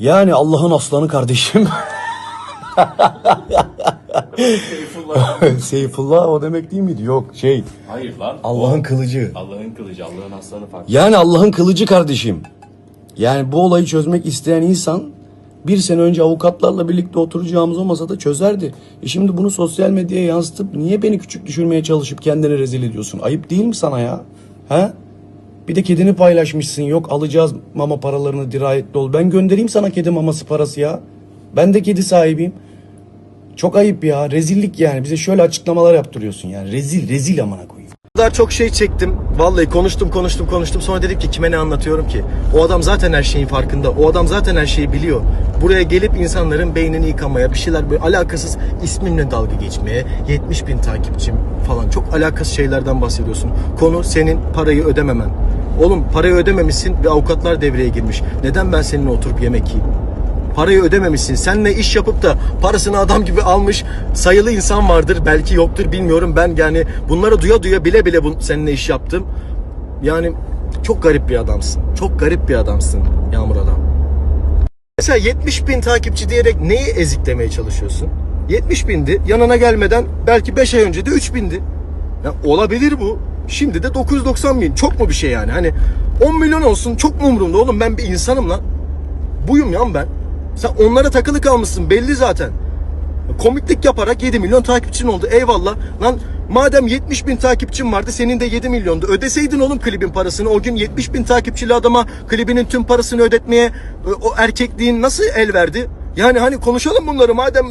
Yani Allah'ın aslanı kardeşim. Seyfullah. Seyfullah o demek değil miydi? Yok şey Hayır lan. Allah'ın kılıcı. Allah'ın kılıcı, Allah'ın aslanı farklı. Yani Allah'ın kılıcı kardeşim. Yani bu olayı çözmek isteyen insan bir sene önce avukatlarla birlikte oturacağımız o masada çözerdi. E şimdi bunu sosyal medyaya yansıtıp niye beni küçük düşürmeye çalışıp kendini rezil ediyorsun? Ayıp değil mi sana ya? He? Bir de kedini paylaşmışsın. Yok alacağız mama paralarını dirayetli ol. Ben göndereyim sana kedi maması parası ya. Ben de kedi sahibiyim. Çok ayıp ya. Rezillik yani. Bize şöyle açıklamalar yaptırıyorsun yani. Rezil, rezil amına koyayım. O kadar çok şey çektim. Vallahi konuştum konuştum konuştum. Sonra dedim ki kime ne anlatıyorum ki? O adam zaten her şeyin farkında. O adam zaten her şeyi biliyor. Buraya gelip insanların beynini yıkamaya, bir şeyler böyle alakasız ismimle dalga geçmeye, 70 bin takipçim falan çok alakasız şeylerden bahsediyorsun. Konu senin parayı ödememen. Oğlum parayı ödememişsin ve avukatlar devreye girmiş. Neden ben seninle oturup yemek yiyeyim? Parayı ödememişsin. Seninle iş yapıp da parasını adam gibi almış sayılı insan vardır. Belki yoktur bilmiyorum. Ben yani bunları duya duya bile bile bu, seninle iş yaptım. Yani çok garip bir adamsın. Çok garip bir adamsın Yağmur adam. Mesela 70 bin takipçi diyerek neyi eziklemeye çalışıyorsun? 70 bindi. Yanına gelmeden belki 5 ay önce de 3 bindi. Ya olabilir bu. Şimdi de 990 bin. Çok mu bir şey yani? Hani 10 milyon olsun çok mu umurumda oğlum? Ben bir insanım lan. Buyum ya ben. Sen onlara takılı kalmışsın belli zaten. Komiklik yaparak 7 milyon takipçin oldu. Eyvallah. Lan madem 70 bin takipçin vardı senin de 7 milyondu. Ödeseydin oğlum klibin parasını. O gün 70 bin takipçili adama klibinin tüm parasını ödetmeye e, o erkekliğin nasıl el verdi? Yani hani konuşalım bunları madem...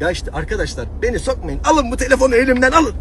Ya işte arkadaşlar beni sokmayın. Alın bu telefonu elimden alın.